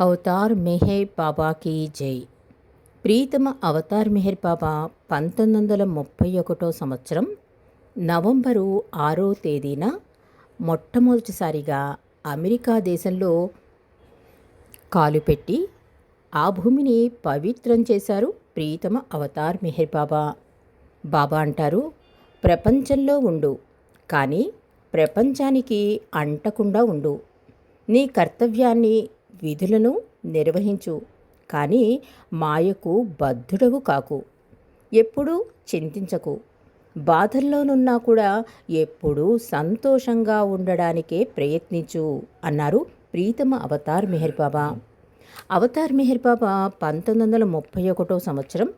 Avatar Meher బాబాకి జై. ప్రీతమ అవతార్ మెహర్ బాబా పంతొమ్మిది వందల ముప్పై ఒకటో సంవత్సరం నవంబరు ఆరో తేదీన మొట్టమొదటిసారిగా అమెరికా దేశంలో కాలుపెట్టి ఆ భూమిని పవిత్రం చేశారు ప్రీతమ అవతార్ మెహర్ బాబా. బాబా అంటారు ప్రపంచంలో ఉండు కానీ ప్రపంచానికి అంటకుండా ఉండు. నీ కర్తవ్యాన్ని విధులను నిర్వహించు కానీ మాయకు బద్ధుడవు కాకు. ఎప్పుడూ చింతించకు. బాధల్లోనున్నా కూడా ఎప్పుడూ సంతోషంగా ఉండడానికే ప్రయత్నించు అన్నారు ప్రీతమ అవతార్ మెహర్ బాబా. అవతార్ మెహర్ బాబా పంతొమ్మిది వందల ముప్పై ఒకటో సంవత్సరం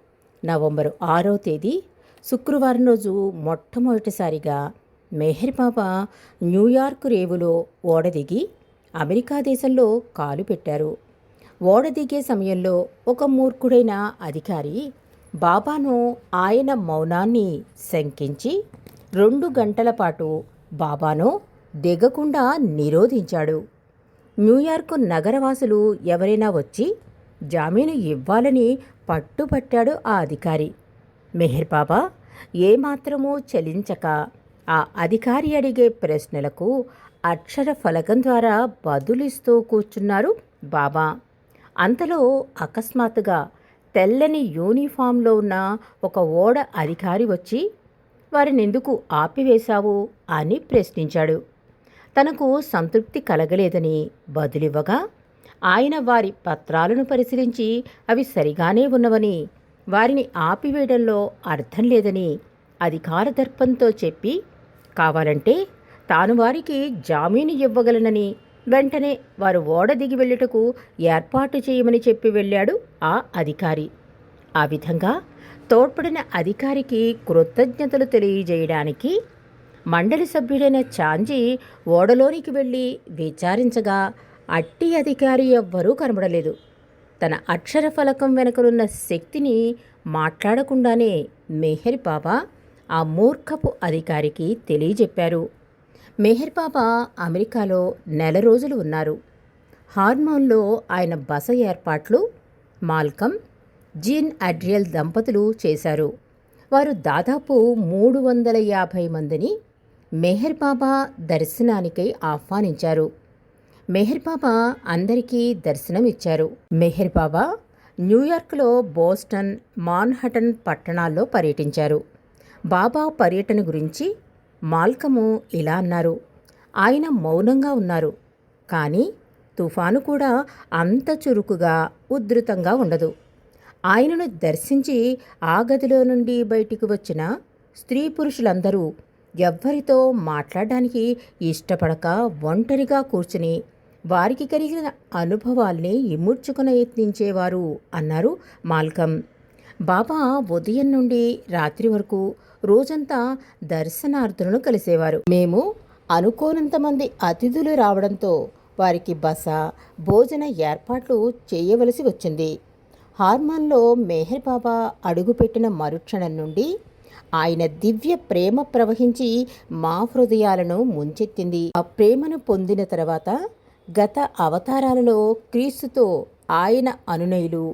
నవంబర్ ఆరో తేదీ శుక్రవారం రోజు మొట్టమొదటిసారిగా మెహర్ బాబా న్యూయార్క్ రేవులో ఓడదిగి అమెరికా దేశంలో కాలు పెట్టారు. ఓడ దిగే సమయంలో ఒక మూర్ఖుడైన అధికారి బాబాను ఆయన మౌనాన్ని శంకించి రెండు గంటల పాటు బాబాను దిగకుండా నిరోధించాడు. న్యూయార్క్ నగరవాసులు ఎవరైనా వచ్చి జామీను ఇవ్వాలని పట్టుపట్టాడు ఆ అధికారి. మెహర్ బాబా ఏమాత్రమూ చలించక ఆ అధికారి అడిగే ప్రశ్నలకు అక్షర ఫలకం ద్వారా బదులిస్తూ కూర్చున్నారు బాబా. అంతలో అకస్మాత్తుగా తెల్లని యూనిఫామ్లో ఉన్న ఒక ఓడ అధికారి వచ్చి వారిని ఎందుకు ఆపివేశావు? అని ప్రశ్నించాడు. తనకు సంతృప్తి కలగలేదని బదులివ్వగా ఆయన వారి పత్రాలను పరిశీలించి అవి సరిగానే ఉన్నవని వారిని ఆపివేయడంలో అర్థం లేదని అధికార దర్పంతో చెప్పి కావాలంటే తాను వారికి జామీను ఇవ్వగలనని. వెంటనే వారు ఓడ దిగి వెళ్ళుటకు ఏర్పాటు చేయమని చెప్పి వెళ్ళాడు ఆ అధికారి. ఆ విధంగా తోడ్పడిన అధికారికి కృతజ్ఞతలు తెలియజేయడానికి మండలి సభ్యుడైన చాంజీ ఓడలోనికి వెళ్ళి విచారించగా అట్టి అధికారి ఎవ్వరూ కనబడలేదు. తన అక్షర ఫలకం వెనుకనున్న శక్తిని మాట్లాడకుండానే మెహర్ బాబా ఆ మూర్ఖపు అధికారికి తెలియజెప్పారు. మెహర్ బాబా అమెరికాలో నెల రోజులు ఉన్నారు. హార్మోన్లో ఆయన బస ఏర్పాట్లు మాల్కమ్ జీన్ అడ్రియల్ దంపతులు చేశారు. వారు దాదాపు మూడు వందల యాభై మందిని మెహర్ బాబా దర్శనానికై ఆహ్వానించారు. మెహర్ బాబా అందరికీ దర్శనం ఇచ్చారు. మెహర్ బాబా న్యూయార్క్లో బోస్టన్ మాన్హటన్ పట్టణాల్లో పర్యటించారు. బాబా పర్యటన గురించి మాల్కము ఇలా అన్నారు. ఆయన మౌనంగా ఉన్నారు. కానీ తుఫాను కూడా అంత చురుకుగా ఉధృతంగా ఉండదు. ఆయనను దర్శించి ఆ గదిలో నుండి బయటికి వచ్చిన స్త్రీ పురుషులందరూ ఎవ్వరితో మాట్లాడడానికి ఇష్టపడక ఒంటరిగా కూర్చుని వారికి కలిగిన అనుభవాల్ని ఇముడ్చుకుని యత్నించేవారు అన్నారు మాల్కం. బాబా ఉదయం నుండి రాత్రి వరకు రోజంతా దర్శనార్థులను కలిసేవారు. మేము అనుకోనంత మంది అతిథులు రావడంతో వారికి బస భోజన ఏర్పాట్లు చేయవలసి వచ్చింది. హార్మాన్లో మెహర్ బాబా అడుగుపెట్టిన మరుక్షణం నుండి ఆయన దివ్య ప్రేమ ప్రవహించి మా హృదయాలను ముంచెత్తింది. ఆ ప్రేమను పొందిన తర్వాత గత అవతారాలలో క్రీస్తుతో ఆయన అనునయులు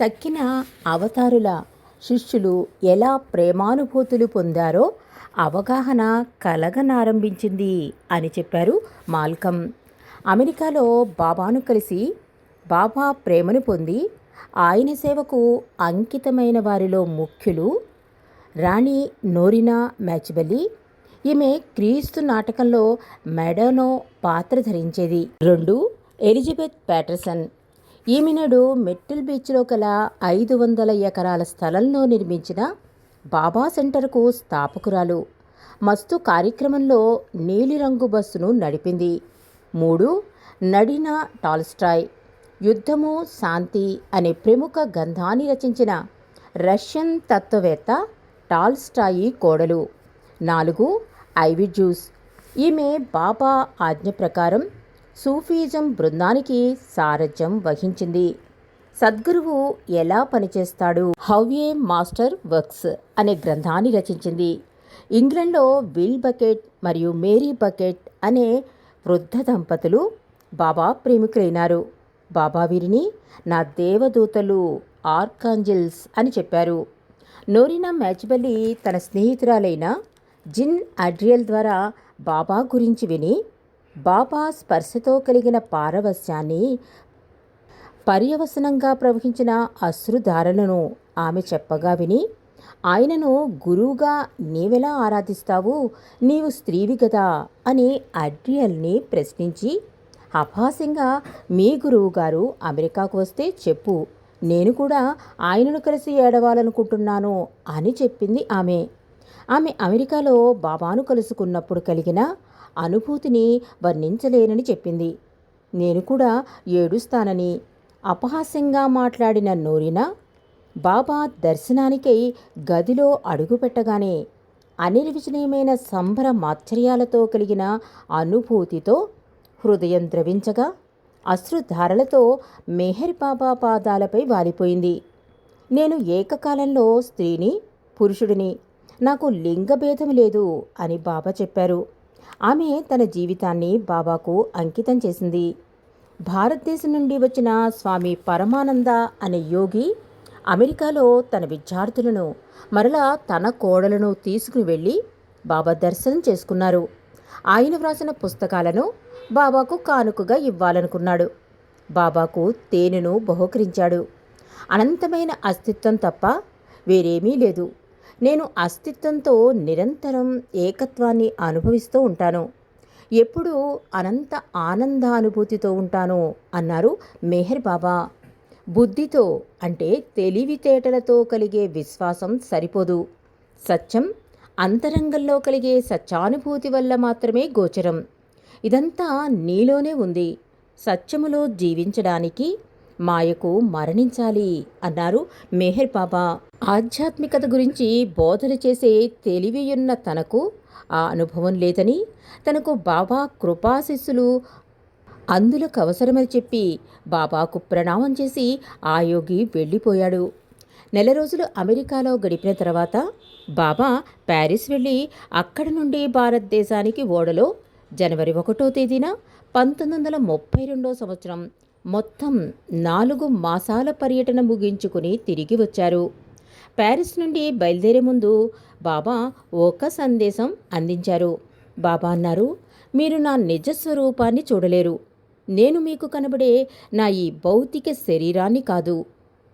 తక్కిన అవతారుల శిష్యులు ఎలా ప్రేమానుభూతులు పొందారో అవగాహన కలగనారంభించింది అని చెప్పారు మాల్కం. అమెరికాలో బాబాను కలిసి బాబా ప్రేమను పొంది ఆయన సేవకు అంకితమైన వారిలో ముఖ్యులు రాణి నోరినా మ్యాచ్బెల్లి. ఈమె క్రీస్తు నాటకంలో మెడనో పాత్ర ధరించేది. రెండు ఎలిజబెత్ ప్యాటర్సన్ ఈమెనడు మెట్టిల్ బీచ్లో గల ఐదు వందల ఎకరాల స్థలంలో నిర్మించిన బాబా సెంటర్కు స్థాపకురాలు. మస్తు కార్యక్రమంలో నీలిరంగు బస్సును నడిపింది. మూడు నడిన టాల్స్టాయ్. యుద్ధము శాంతి అనే ప్రముఖ గంధాన్ని రచించిన రష్యన్ తత్వవేత్త టాల్స్టాయి కోడలు. నాలుగు ఐవి జ్యూస్ ఈమె బాబా ఆజ్ఞ ప్రకారం సూఫీజం బృందానికి సారథ్యం వహించింది. సద్గురువు ఎలా పనిచేస్తాడు? హౌ ఏ మాస్టర్ వర్క్స్ అనే గ్రంథాన్ని రచించింది. ఇంగ్లండ్లో విల్ బకెట్ మరియు మేరీ బకెట్ అనే వృద్ధ దంపతులు బాబా ప్రేమికులైనారు. బాబా వీరిని నా దేవదూతలు ఆర్కాంజిల్స్ అని చెప్పారు. నోరినా మ్యాచ్బల్లి తన స్నేహితురాలైన జిన్ అడ్రియల్ ద్వారా బాబా గురించి విని బాబా స్పర్శతో కలిగిన పారవస్యాన్ని పర్యవసనంగా ప్రవహించిన అశ్రుధారలను ఆమె చెప్పగా విని ఆయనను గురువుగా నీవెలా ఆరాధిస్తావు? నీవు స్త్రీవి కదా అని అడ్రియల్ని ప్రశ్నించి అపహాస్యంగా మీ గురువు గారు అమెరికాకు వస్తే చెప్పు. నేను కూడా ఆయనను కలిసి ఏడవాలనుకుంటున్నాను అని చెప్పింది ఆమె. ఆమె అమెరికాలో బాబాను కలుసుకున్నప్పుడు కలిగిన అనుభూతిని వర్ణించలేనని చెప్పింది. నేను కూడా ఏడుస్తానని అపహాస్యంగా మాట్లాడిన నూరిన బాబా దర్శనానికై గదిలో అడుగుపెట్టగానే అనిర్వచనీయమైన సంభ్రమాశ్చర్యాలతో కలిగిన అనుభూతితో హృదయం ద్రవించగా అశ్రుధారలతో మెహర్ బాబా పాదాలపై వాలిపోయింది. నేను ఏకకాలంలో స్త్రీని పురుషుడిని నాకు లింగభేదం లేదు అని బాబా చెప్పారు. ఆమె తన జీవితాన్ని బాబాకు అంకితం చేసింది. భారతదేశం నుండి వచ్చిన స్వామి పరమానంద అనే యోగి అమెరికాలో తన విద్యార్థులను మరలా తన కోడలను తీసుకుని వెళ్ళి బాబా దర్శనం చేసుకున్నారు. ఆయన వ్రాసిన పుస్తకాలను బాబాకు కానుకగా ఇవ్వాలనుకున్నాడు. బాబాకు తేనెను బహుకరించాడు. అనంతమైన అస్తిత్వం తప్ప వేరేమీ లేదు. నేను అస్తిత్వంతో నిరంతరం ఏకత్వాన్ని అనుభవిస్తూ ఉంటాను. ఎప్పుడూ అనంత ఆనందానుభూతితో ఉంటాను అన్నారు మెహర్ బాబా. బుద్ధితో అంటే తెలివితేటలతో కలిగే విశ్వాసం సరిపోదు. సత్యం అంతరంగంలో కలిగే సత్యానుభూతి వల్ల మాత్రమే గోచరం. ఇదంతా నీలోనే ఉంది. సత్యములో జీవించడానికి మాయకు మరణించాలి అన్నారు మెహర్ బాబా. ఆధ్యాత్మికత గురించి బోధన చేసే తెలివియున్న తనకు ఆ అనుభవం లేదని తనకు బాబా కృపాశిస్సులు అందులకు అవసరమని చెప్పి బాబాకు ప్రణామం చేసి ఆ యోగి వెళ్ళిపోయాడు. నెల రోజులు అమెరికాలో గడిపిన తర్వాత బాబా ప్యారిస్ వెళ్ళి అక్కడి నుండి భారతదేశానికి ఓడలో జనవరి ఒకటో తేదీన పంతొమ్మిది వందల ముప్పై రెండో సంవత్సరం మొత్తం నాలుగు మాసాల పర్యటన ముగించుకుని తిరిగి వచ్చారు. ప్యారిస్ నుండి బయలుదేరే ముందు బాబా ఒక సందేశం అందించారు. బాబా అన్నారు మీరు నా నిజస్వరూపాన్ని చూడలేరు. నేను మీకు కనబడే నా ఈ భౌతిక శరీరాన్ని కాదు.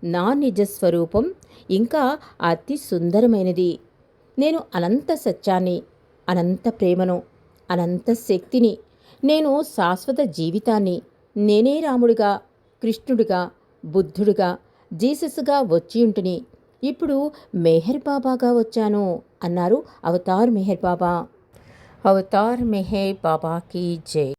నా నిజ స్వరూపం ఇంకా అతి సుందరమైనది. నేను అనంత సత్యాన్ని అనంత ప్రేమను అనంత శక్తిని నేను శాశ్వత జీవితాన్ని నేనే రాముడిగా కృష్ణుడిగా బుద్ధుడిగా జీసస్గా వచ్చి ఉంటుని. ఇప్పుడు మెహర్ బాబాగా వచ్చాను అన్నారు అవతార్ మెహర్ బాబా. అవతార్ మెహర్ బాబాకి జై.